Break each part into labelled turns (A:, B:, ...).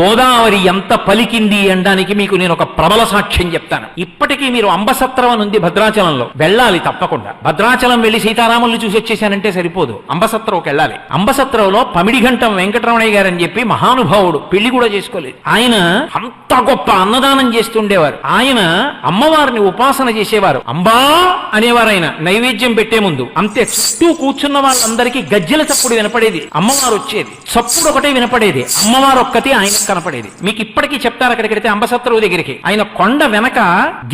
A: గోదావరి ఎంత పలికింది అనడానికి మీకు నేను ఒక ప్రబల సాక్ష్యం చెప్తాను. ఇప్పటికీ మీరు అంబసత్రం అని ఉంది భద్రాచలంలో వెళ్ళాలి తప్పకుండా. భద్రాచలం వెళ్ళి సీతారాములు చూసి వచ్చేసానంటే సరిపోదు. అంబసత్రంకి వెళ్ళాలి. అంబసత్రంలో పమిడిఘంటం వెంకటరమణయ్య గారు అని చెప్పి మహానుభావుడు పెళ్ళి కూడా చేసుకోలేదు. ఆయన అంత గొప్ప అన్నదానం చేస్తుండేవారు. ఆయన అమ్మవారిని ఉపాసన చేసేవారు. అంబా అనేవారు ఆయన నైవేద్యం పెట్టే ముందు అంతే చుట్టూ కూర్చున్న వాళ్ళందరికీ గజ్జెల చప్పుడు వినపడేది. అమ్మవారు వచ్చేది. చప్పుడు ఒకటే వినపడేది. అమ్మవారు ఒక్కటి ఆయన కనపడేది. మీకు ఇప్పటికీ చెప్తారు అక్కడికైతే అంబసత్రువు దగ్గరికి. ఆయన కొండ వెనక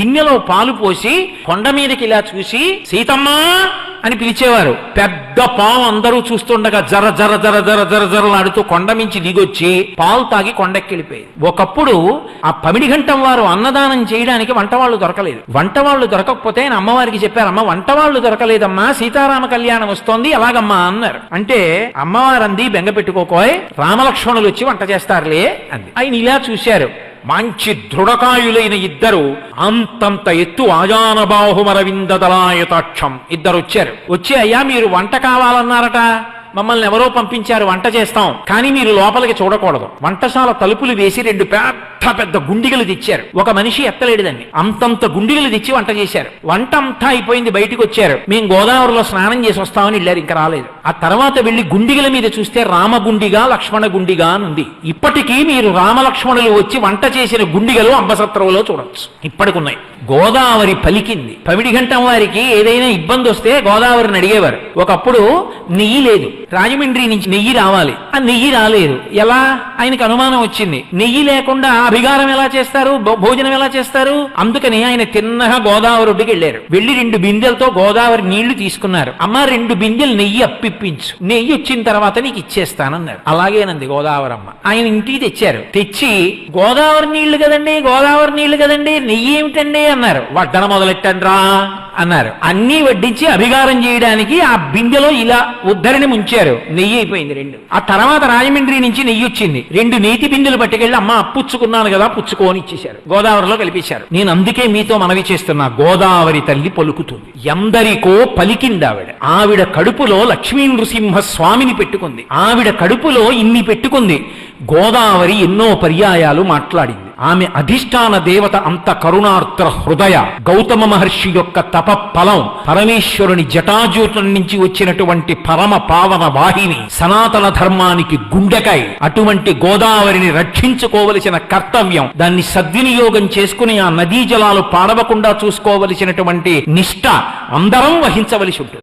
A: గిన్నెలో పాలు పోసి కొండ మీదకి ఇలా చూసి సీతమ్మా! అని పిలిచేవారు. పెద్ద పాము అందరూ చూస్తుండగా జర జర జర జర జర జరలాడుతూ కొండ మించి దిగొచ్చి పాలు తాగి కొండెక్కెళ్ళిపోయేది ఒకప్పుడు ఆ పమిడిఘంటం వారు అన్నదానం చేయడానికి వంటవాళ్ళు దొరకలేదు. వంటవాళ్ళు దొరకకపోతే ఆయన అమ్మవారికి చెప్పారు అమ్మ వంటవాళ్ళు దొరకలేదమ్మా సీతారామ కళ్యాణం వస్తోంది ఎలాగమ్మా అన్నారు. అంటే అమ్మవారంది బెంగ పెట్టుకోకోయ్ రామలక్ష్మణులు వచ్చి వంట చేస్తారులే అంది. ఆయన ఇలా చూశారు. మంచి దృఢకాయులైన ఇద్దరు అంతంత ఎత్తు ఆజాన దళాయతాక్షం ఇద్దరు వచ్చారు. వచ్చి అయ్యా మీరు వంట కావాలన్నారట. మమ్మల్ని ఎవరో పంపించారు వంట చేస్తాం. కానీ మీరు లోపలికి చూడకూడదు. వంటశాల తలుపులు వేసి రెండు పెద్ద పెద్ద గుండిగలు తెచ్చారు. ఒక మనిషి ఎత్తలేడుదండి. అంతంత గుండిగలు తెచ్చి వంట చేశారు. వంట అంతా అయిపోయింది బయటికి వచ్చారు. మేము గోదావరిలో స్నానం చేసి వస్తామని వెళ్ళారు ఇంకా రాలేదు. ఆ తర్వాత వెళ్ళి గుండిగల మీద చూస్తే రామగుండిగా లక్ష్మణ గుండిగా అని ఉంది. ఇప్పటికీ మీరు రామలక్ష్మణులు వచ్చి వంట చేసిన గుండిగలు అంబసత్రంలో ఇప్పటికి ఇప్పటికున్నాయి. గోదావరి పలికింది. పమిడి గంటం వారికి ఏదైనా ఇబ్బంది వస్తే గోదావరిని అడిగేవారు. ఒకప్పుడు నెయ్యి లేదు. రాజమండ్రి నుంచి నెయ్యి రావాలి. ఆ నెయ్యి రాలేదు. ఎలా? ఆయనకు అనుమానం వచ్చింది. నెయ్యి లేకుండా అభిగారం ఎలా చేస్తారు? భో- భోజనం ఎలా చేస్తారు? అందుకని ఆయన తిన్నగా గోదావరి ఒడ్డుకి వెళ్ళారు. వెళ్ళి రెండు బిందెలతో గోదావరి నీళ్ళు తీసుకున్నారు. అమ్మ రెండు బిందెలు నెయ్యి అప్పిప్పించు నెయ్యి వచ్చిన తర్వాత నీకు ఇచ్చేస్తానన్నారు. అలాగేనంది గోదావరమ్మ ఆయన ఇంటికి తెచ్చారు. తెచ్చి గోదావరి నీళ్ళు కదండి గోదావరి నీళ్ళు కదండి నెయ్యి ఏమిటండి? అన్నారు. వడ్డన మొదలెట్టండ్రా. అన్నారు. అన్నీ వడ్డించి అభిగారం చేయడానికి ఆ బిందెలో ఇలా ఉద్ధరిని ముంచారు. నెయ్యి అయిపోయింది రెండు. ఆ తర్వాత రాజమండ్రి నుంచి నెయ్యి వచ్చింది. రెండు నేతి బిందెలు పట్టుకెళ్ళి అమ్మ అప్పుచ్చుకున్నాను కదా పుచ్చుకోని ఇచ్చేశారు. గోదావరిలో కలిపేశారు. నేను అందుకే మీతో మనవి చేస్తున్నా గోదావరి తల్లి పలుకుతుంది. ఎందరికో పలికింది ఆవిడ ఆవిడ కడుపులో లక్ష్మీ నృసింహ స్వామిని పెట్టుకుంది. ఆవిడ కడుపులో ఇన్ని పెట్టుకుంది. గోదావరి ఎన్నో పర్యాయాలు మాట్లాడింది. ఆమె అధిష్టాన దేవత అంత కరుణార్త్ర హృదయ గౌతమ మహర్షి యొక్క తప ఫలం పరమేశ్వరుని జటాజూటం నుంచి వచ్చినటువంటి పరమ పావన వాహిని సనాతన ధర్మానికి గుండెకై అటువంటి గోదావరిని రక్షించుకోవలసిన కర్తవ్యం దాన్ని సద్వినియోగం చేసుకుని ఆ నదీ జలాలు పాడవకుండా చూసుకోవలసినటువంటి నిష్ట అందరం వహించవలసి ఉంటుంది.